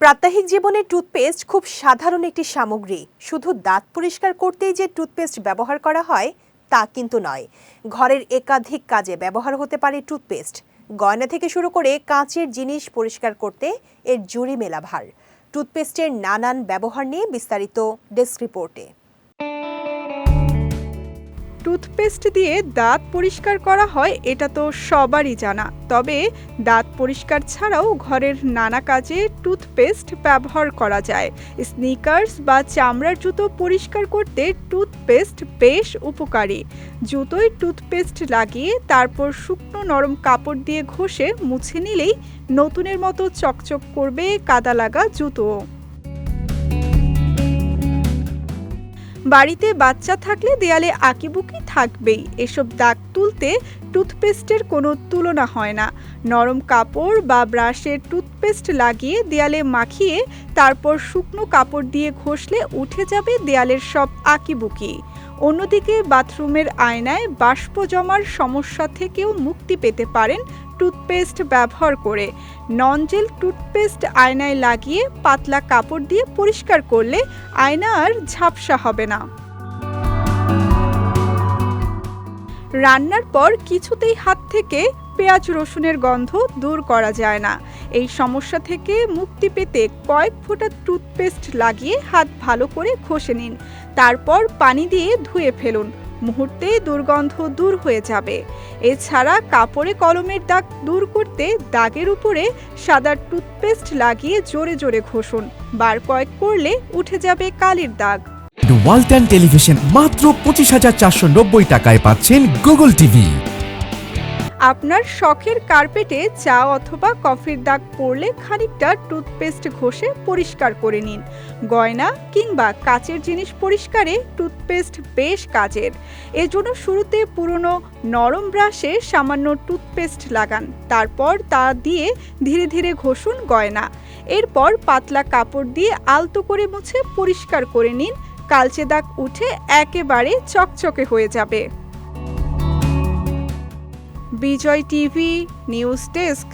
প্রাত্যহিক জীবনে টুথপেস্ট খুব সাধারণ একটি সামগ্রী। শুধু দাঁত পরিষ্কার করতেই যে টুথপেস্ট ব্যবহার করা হয়, তা কিন্তু নয়। ঘরের একাধিক কাজে ব্যবহার হতে পারে টুথপেস্ট। গয়না থেকে শুরু করে কাঁচের জিনিস পরিষ্কার করতে এর জুড়ি মেলা ভার টুথপেস্টের নানান ব্যবহার নিয়ে বিস্তারিত ডেস্ক রিপোর্টে। টুথপেস্ট দিয়ে দাঁত পরিষ্কার করা হয়, এটা তো সবারই জানা। তবে দাঁত পরিষ্কার ছাড়াও ঘরের নানা কাজে টুথপেস্ট ব্যবহার করা যায়। স্নিকার্স বা চামড়ার জুতো পরিষ্কার করতে টুথপেস্ট বেশ উপকারী। জুতোয় টুথপেস্ট লাগিয়ে তারপর শুকনো নরম কাপড় দিয়ে ঘষে মুছে নিলেই নতুনের মতো চকচক করবে কাদা লাগা জুতোও। বাড়িতে বাচ্চা থাকলে দেয়ালে আঁকিবুকি থাকবেই। এসব দাগ তুলতে টুথপেস্টের কোনো তুলনা হয় না। নরম কাপড় বা ব্রাশের টুথপেস্ট লাগিয়ে দেয়ালে মাখিয়ে তারপর শুকনো কাপড় দিয়ে ঘষলে উঠে যাবে দেয়ালের সব আঁকিবুকি। অন্যদিকে বাথরুমের আয়নায় বাষ্প জমার সমস্যা থেকেও মুক্তি পেতে পারেন টুথপেস্ট ব্যবহার করে। ননজেল টুথপেস্ট আয়নায় লাগিয়ে পাতলা কাপড় দিয়ে পরিষ্কার করলে আয়না আর ঝাপসা হবে না। রান্নার পর কিছুতেই হাত থেকে পেঁয়াজ রসুনের গন্ধ দূর করা যায় না। এই সমস্যা থেকে মুক্তি পেতে কয়েক ফোঁটা টুথপেস্ট লাগিয়ে হাত ভালো করে ঘষে নিন। তারপর পানি দিয়ে ধুয়ে ফেলুন। মুহূর্তে দুর্গন্ধ দূর হয়ে যাবে। এছাড়া কাপড়ে কলমের দাগ দূর করতে দাগের উপরে সাদা টুথপেস্ট লাগিয়ে জোরে জোরে ঘষুন। বার কয়েক করলে উঠে যাবে কালির দাগ। ওয়ালটন টেলিভিশন মাত্র পঁচিশ হাজার চারশো নব্বই টাকায় পাচ্ছেন গুগল টিভি আপনার শখের কার্পেটে চা অথবা কফির দাগ পড়লে খানিকটা টুথপেস্ট ঘষে পরিষ্কার করে নিন। গয়না কিংবা কাচের জিনিস পরিষ্কারে টুথপেস্ট বেশ কাজের। এজন্য শুরুতে পুরনো নরম ব্রাশে সামান্য টুথপেস্ট লাগান, তারপর তা দিয়ে ধীরে ধীরে ঘষুন গয়না। এরপর পাতলা কাপড় দিয়ে আলতো করে মুছে পরিষ্কার করে নিন কালচে দাগ উঠে একেবারে চকচকে হয়ে যাবে। Bijoy TV news desk.